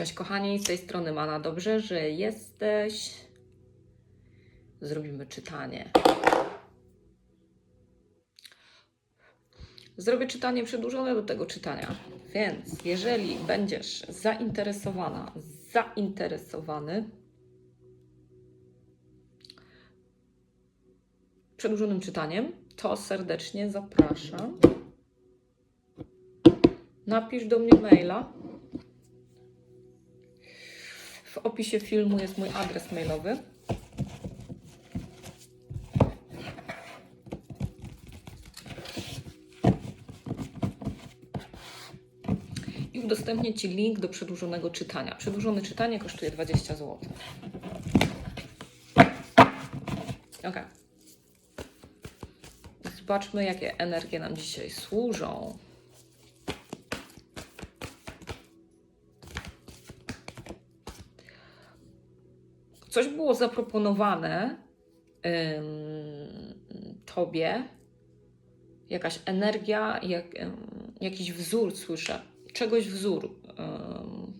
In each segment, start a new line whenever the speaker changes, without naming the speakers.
Cześć kochani, z tej strony Mana. Dobrze, że jesteś. Zrobimy czytanie. Zrobię czytanie przedłużone do tego czytania. Więc jeżeli będziesz zainteresowana, zainteresowany przedłużonym czytaniem, to serdecznie zapraszam. Napisz do mnie maila. W opisie filmu jest mój adres mailowy. I udostępnię Ci link do przedłużonego czytania. Przedłużone czytanie kosztuje 20 zł. Ok. Zobaczmy, jakie energie nam dzisiaj służą. Coś było zaproponowane ym, tobie, jakaś energia, jak, ym, jakiś wzór słyszę, czegoś wzór, ym,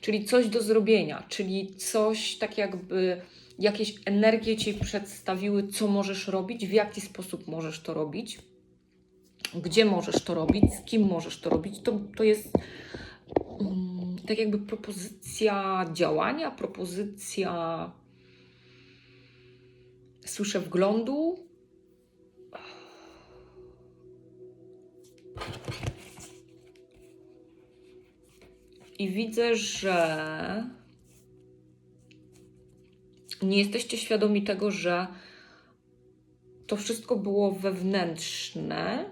czyli coś do zrobienia, czyli coś tak jakby jakieś energie ci przedstawiły, co możesz robić, w jaki sposób możesz to robić, gdzie możesz to robić, z kim możesz to robić. To, to jest tak jakby propozycja działania, propozycja słyszę wglądu. I widzę, że nie jesteście świadomi tego, że to wszystko było wewnętrzne.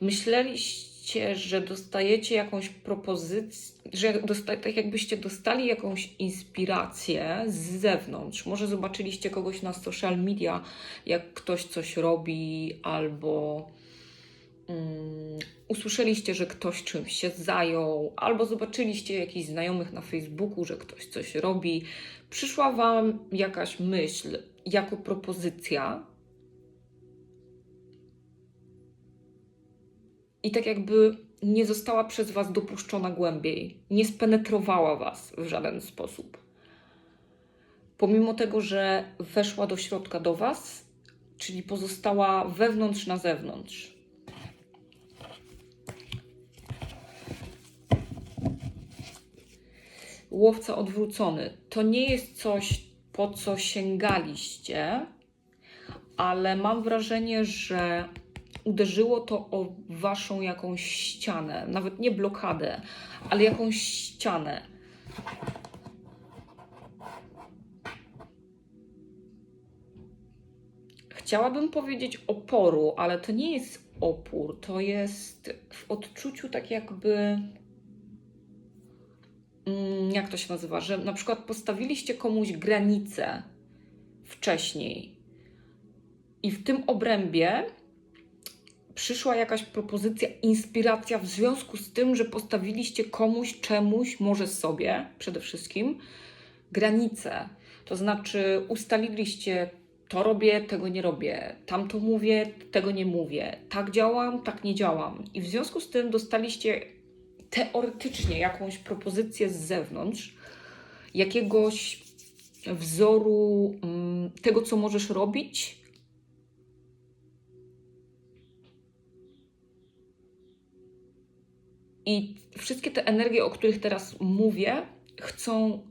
Myśleliście, że dostajecie jakąś propozycję, że dosta- tak jakbyście dostali jakąś inspirację z zewnątrz. Może zobaczyliście kogoś na social media, jak ktoś coś robi, albo mm, usłyszeliście, że ktoś czymś się zajął, albo zobaczyliście jakichś znajomych na Facebooku, że ktoś coś robi. Przyszła Wam jakaś myśl jako propozycja, i tak jakby nie została przez Was dopuszczona głębiej, nie spenetrowała Was w żaden sposób. Pomimo tego, że weszła do środka do Was, czyli pozostała wewnątrz na zewnątrz. Łowca odwrócony to nie jest coś, po co sięgaliście, ale mam wrażenie, że uderzyło to o waszą jakąś ścianę, nawet nie blokadę, ale jakąś ścianę. Chciałabym powiedzieć oporu, ale to nie jest opór, to jest w odczuciu tak jakby. mm, Jak to się nazywa? Że na przykład postawiliście komuś granicę wcześniej i w tym obrębie przyszła jakaś propozycja, inspiracja w związku z tym, że postawiliście komuś, czemuś, może sobie przede wszystkim, granice. To znaczy ustaliliście, to robię, tego nie robię, tamto mówię, tego nie mówię, tak działam, tak nie działam. I w związku z tym dostaliście teoretycznie jakąś propozycję z zewnątrz, jakiegoś wzoru mm, tego, co możesz robić, I wszystkie te energie, o których teraz mówię, chcą.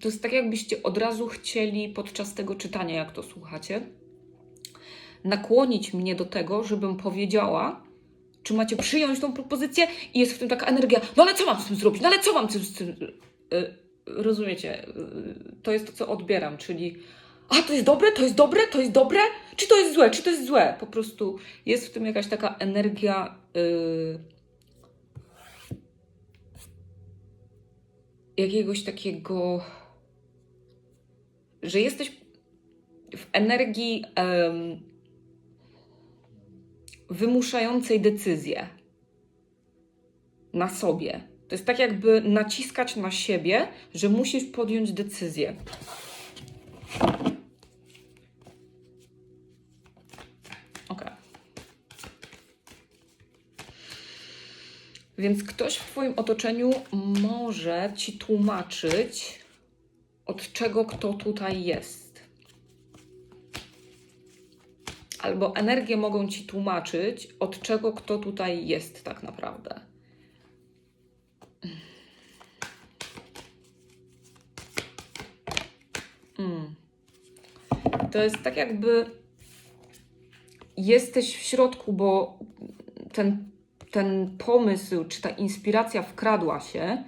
To jest tak, jakbyście od razu chcieli podczas tego czytania, jak to słuchacie, nakłonić mnie do tego, żebym powiedziała, czy macie przyjąć tą propozycję, i jest w tym taka energia, no ale co mam z tym zrobić? No ale co mam z tym. Y, rozumiecie? Y, to jest to, co odbieram, czyli. A to jest dobre, to jest dobre, to jest dobre, czy to jest złe, czy to jest złe? Po prostu jest w tym jakaś taka energia. y, jakiegoś takiego, że jesteś w energii em, wymuszającej decyzję na sobie. To jest tak, jakby naciskać na siebie, że musisz podjąć decyzję. Więc ktoś w Twoim otoczeniu może Ci tłumaczyć, od czego kto tutaj jest. Albo energie mogą Ci tłumaczyć, od czego kto tutaj jest tak naprawdę. Mm. To jest tak jakby jesteś w środku, bo ten, ten pomysł czy ta inspiracja wkradła się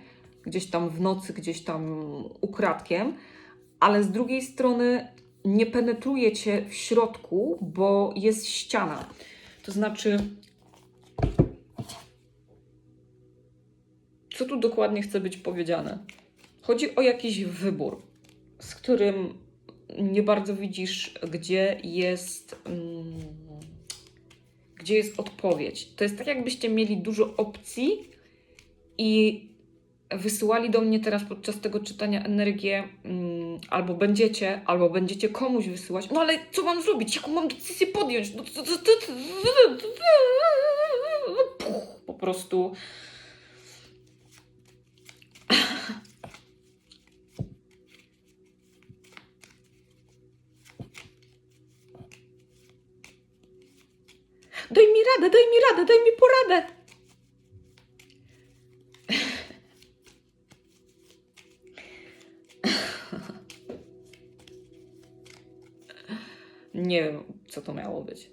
gdzieś tam w nocy, gdzieś tam ukradkiem, ale z drugiej strony nie penetruje cię w środku, bo jest ściana. To znaczy, co tu dokładnie chce być powiedziane? Chodzi o jakiś wybór, z którym nie bardzo widzisz, gdzie jest, mm, gdzie jest odpowiedź. To jest tak, jakbyście mieli dużo opcji i wysyłali do mnie teraz podczas tego czytania energię, mm, albo będziecie, albo będziecie komuś wysyłać. No ale co mam zrobić? Jaką mam decyzję podjąć? No, Po prostu. Mi radę, daj mi radę, daj mi poradę. Nie wiem, co to miało być.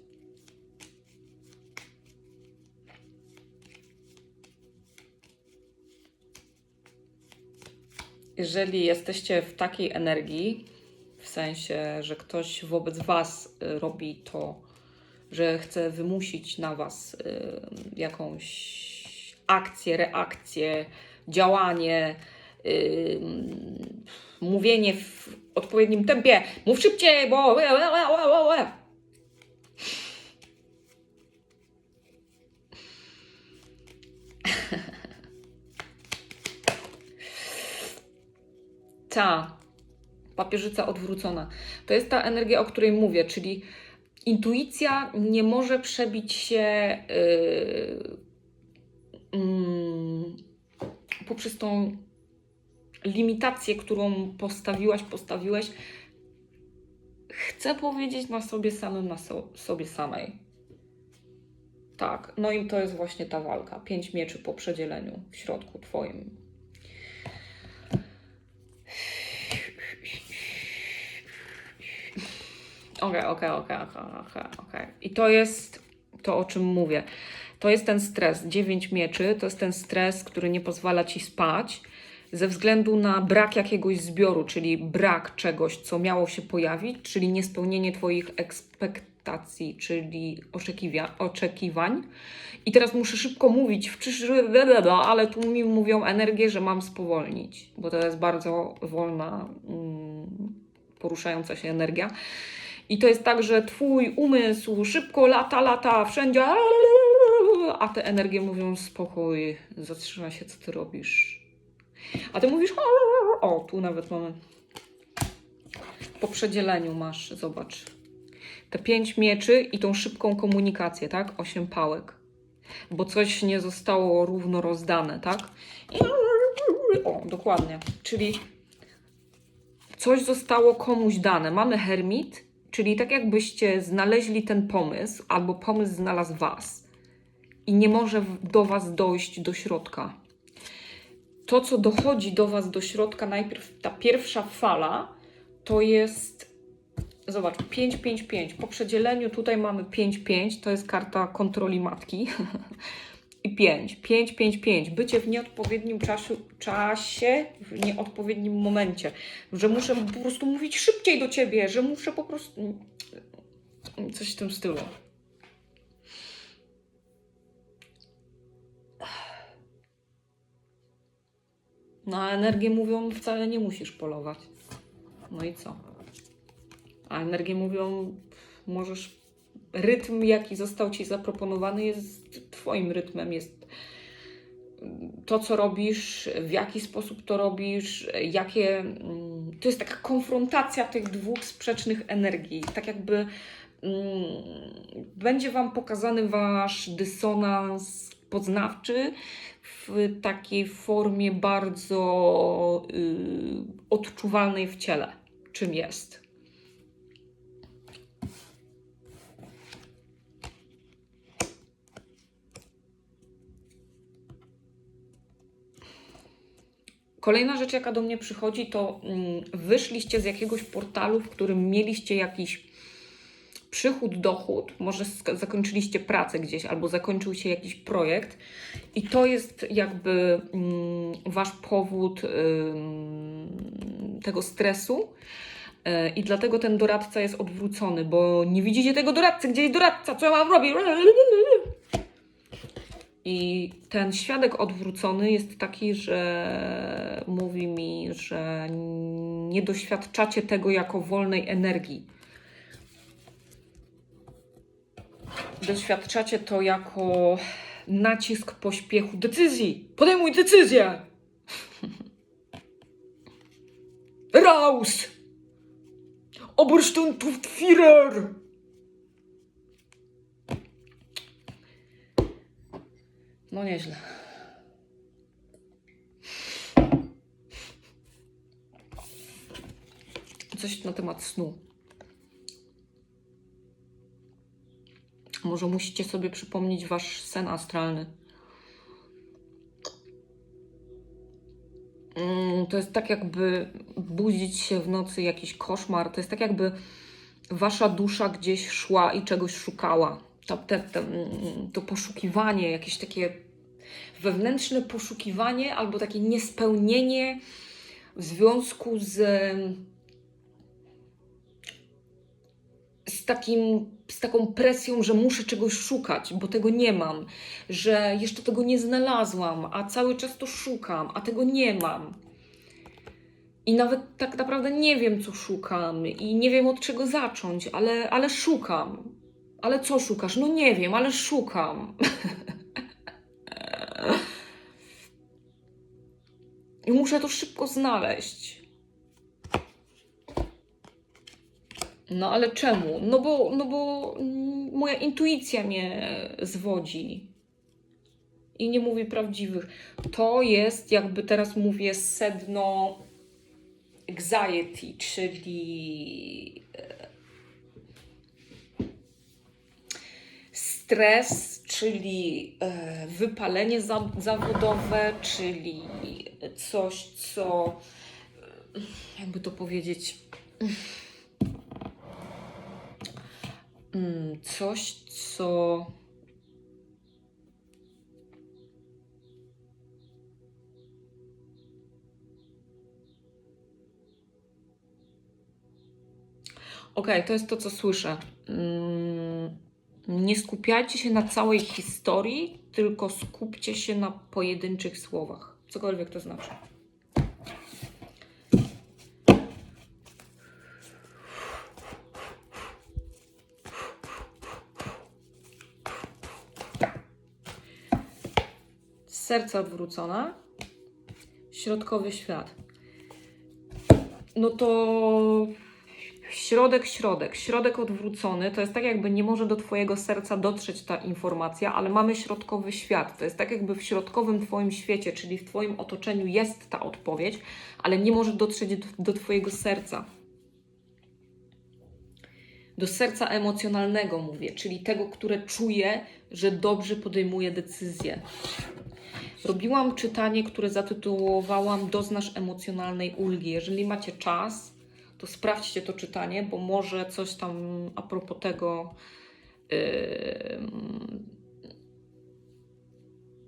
Jeżeli jesteście w takiej energii, w sensie, że ktoś wobec Was y, robi to, że chce wymusić na Was y, jakąś akcję, reakcję, działanie, y, mówienie w odpowiednim tempie. Mów szybciej, bo. łe, łe, łe. Ta papieżyca odwrócona. To jest ta energia, o której mówię, czyli intuicja nie może przebić się yy, mm, poprzez tą limitację, którą postawiłaś, postawiłeś. Chcę powiedzieć na sobie samym, na so, sobie samej. Tak, no i to jest właśnie ta walka. Pięć mieczy po przedzieleniu w środku Twoim. Okej, okej, okej, okej, okej. I to jest to, o czym mówię. To jest ten stres. Dziewięć mieczy to jest ten stres, który nie pozwala ci spać ze względu na brak jakiegoś zbioru, czyli brak czegoś, co miało się pojawić, czyli niespełnienie Twoich ekspektacji, czyli oczekiwa- oczekiwań. I teraz muszę szybko mówić w przyszłym, ale tu mi mówią energię, że mam spowolnić, bo to jest bardzo wolna, mm, poruszająca się energia. I to jest tak, że twój umysł szybko lata, lata wszędzie, a te energie mówią spokój, zatrzymaj się, co ty robisz. A ty mówisz, o, tu nawet mamy. Po przedzieleniu masz, zobacz. Te pięć mieczy i tą szybką komunikację, tak? Osiem pałek. Bo coś nie zostało równo rozdane, tak? O, dokładnie. Czyli coś zostało komuś dane. Mamy hermit, czyli tak jakbyście znaleźli ten pomysł, albo pomysł znalazł was i nie może do was dojść do środka. To, co dochodzi do was do środka, najpierw ta pierwsza fala, to jest. Zobacz, 5, 5, 5. Po przedzieleniu tutaj mamy 5, 5. To jest karta kontroli matki. I 5, 5, 5, 5. Bycie w nieodpowiednim czasie, czasie, w nieodpowiednim momencie. Że muszę po prostu mówić szybciej do ciebie, że muszę po prostu. Coś w tym stylu. No, a energię mówią, wcale nie musisz polować. No i co? A energię mówią, możesz. Rytm, jaki został ci zaproponowany, jest Twoim rytmem. Jest to, co robisz, w jaki sposób to robisz, jakie. mm, To jest taka konfrontacja tych dwóch sprzecznych energii. Tak jakby mm, będzie Wam pokazany Wasz dysonans poznawczy w takiej formie bardzo y, odczuwalnej w ciele, czym jest. Kolejna rzecz, jaka do mnie przychodzi, to mm, wyszliście z jakiegoś portalu, w którym mieliście jakiś przychód, dochód, może zakończyliście pracę gdzieś albo zakończył się jakiś projekt i to jest jakby mm, wasz powód tego stresu. E, I dlatego ten doradca jest odwrócony, bo nie widzicie tego doradcy, gdzie jest doradca, co ja mam robić? I ten świadek odwrócony jest taki, że mówi mi, że nie doświadczacie tego jako wolnej energii. Doświadczacie to jako nacisk pośpiechu decyzji. Podejmuj decyzję! Raus! Oberstunftführer! No nieźle. Coś na temat snu. Może musicie sobie przypomnieć wasz sen astralny. Mm, To jest tak, jakby budzić się w nocy jakiś koszmar. To jest tak, jakby wasza dusza gdzieś szła i czegoś szukała. To, te, te, mm, to poszukiwanie, jakieś takie wewnętrzne poszukiwanie albo takie niespełnienie w związku z, z, takim, z taką presją, że muszę czegoś szukać, bo tego nie mam, że jeszcze tego nie znalazłam, a cały czas to szukam, a tego nie mam. I nawet tak naprawdę nie wiem, co szukam, i nie wiem od czego zacząć, ale, ale szukam. Ale co szukasz? No nie wiem, ale szukam. I muszę to szybko znaleźć. No ale czemu? No bo, no bo moja intuicja mnie zwodzi i nie mówi prawdziwych. To jest, jakby teraz mówię, sedno anxiety, czyli stres, czyli e, wypalenie za, zawodowe, czyli coś, co jakby to powiedzieć. Mm, Coś, co. Okej, to jest to, co słyszę. Mm, Nie skupiajcie się na całej historii, tylko skupcie się na pojedynczych słowach. Cokolwiek to znaczy. Serce odwrócone, środkowy świat. No to środek, środek, środek odwrócony, to jest tak jakby nie może do Twojego serca dotrzeć ta informacja, ale mamy środkowy świat. To jest tak jakby w środkowym Twoim świecie, czyli w Twoim otoczeniu jest ta odpowiedź, ale nie może dotrzeć do, Twojego serca. Do serca emocjonalnego mówię, czyli tego, które czuje, że dobrze podejmuje decyzje. Robiłam czytanie, które zatytułowałam Doznasz emocjonalnej ulgi. Jeżeli macie czas, to sprawdźcie to czytanie, bo może coś tam a propos tego yy,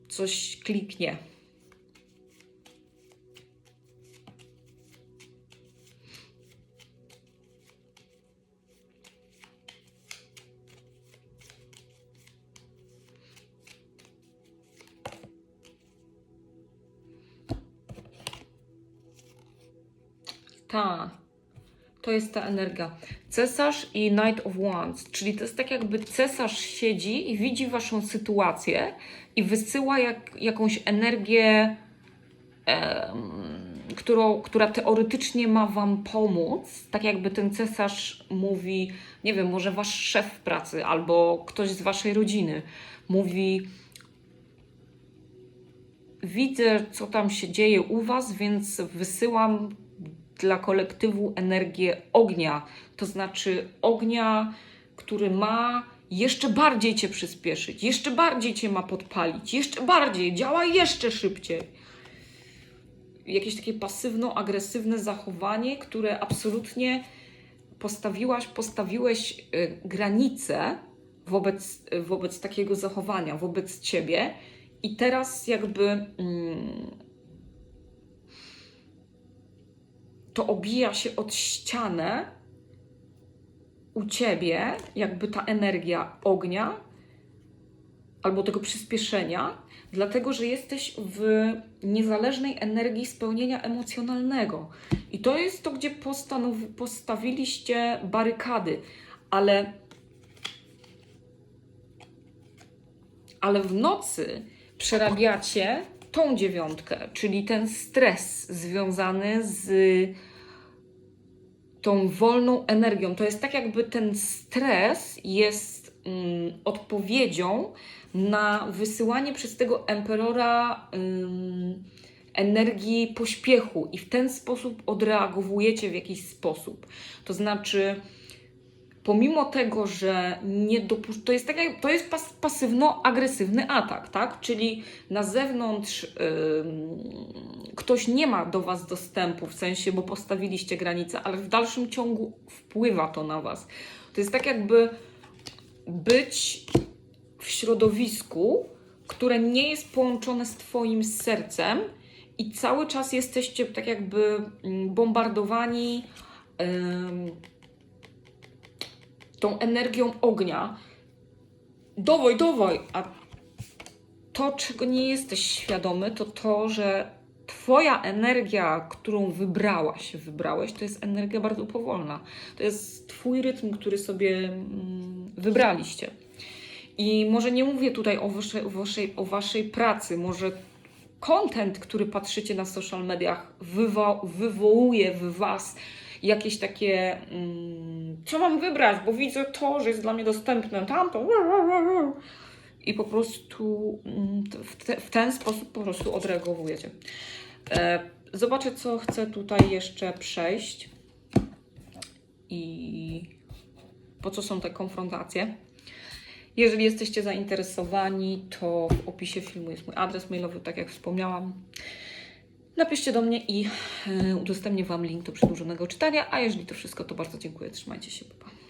coś kliknie. Ta, to jest ta energia. Cesarz i Knight of Wands, czyli to jest tak jakby cesarz siedzi i widzi waszą sytuację i wysyła jak, jakąś energię, em, którą, która teoretycznie ma wam pomóc. Tak jakby ten cesarz mówi, nie wiem, może wasz szef w pracy albo ktoś z waszej rodziny mówi widzę, co tam się dzieje u Was, więc wysyłam dla kolektywu energię ognia. To znaczy ognia, który ma jeszcze bardziej Cię przyspieszyć, jeszcze bardziej Cię ma podpalić, jeszcze bardziej, działa jeszcze szybciej. Jakieś takie pasywno-agresywne zachowanie, które absolutnie postawiłaś, postawiłeś y, granice wobec, wobec takiego zachowania, wobec ciebie, i teraz jakby mm, to obija się od ścianę u ciebie, jakby ta energia ognia albo tego przyspieszenia, dlatego że jesteś w niezależnej energii spełnienia emocjonalnego. I to jest to, gdzie postawiliście barykady, ale ale w nocy przerabiacie tą dziewiątkę, czyli ten stres związany z tą wolną energią. To jest tak, jakby ten stres jest mm, odpowiedzią na wysyłanie przez tego emperora ym, energii pośpiechu, i w ten sposób odreagowujecie w jakiś sposób. To znaczy, pomimo tego, że nie dopusz- to jest tak jak, to jest pas- pasywno-agresywny atak, tak? Czyli na zewnątrz ym, ktoś nie ma do was dostępu, w sensie, bo postawiliście granicę, ale w dalszym ciągu wpływa to na was. To jest tak jakby być w środowisku, które nie jest połączone z twoim sercem i cały czas jesteście tak jakby bombardowani ym, tą energią ognia. Dowoj, dowoj! A to, czego nie jesteś świadomy, to to, że Twoja energia, którą wybrałaś, wybrałeś, to jest energia bardzo powolna. To jest Twój rytm, który sobie mm, wybraliście. I może nie mówię tutaj o waszej, o waszej, o waszej pracy, może content, który patrzycie na social mediach, wywo- wywołuje w Was jakieś takie, mm, co mam wybrać, bo widzę to, że jest dla mnie dostępne, tamto. I po prostu mm, w, te, w ten sposób po prostu odreagowujecie. E, zobaczę, co chcę tutaj jeszcze przejść i po co są te konfrontacje. Jeżeli jesteście zainteresowani, to w opisie filmu jest mój adres mailowy, tak jak wspomniałam. Napiszcie do mnie i e, udostępnię Wam link do przedłużonego czytania. A jeżeli to wszystko, to bardzo dziękuję. Trzymajcie się, pa. pa.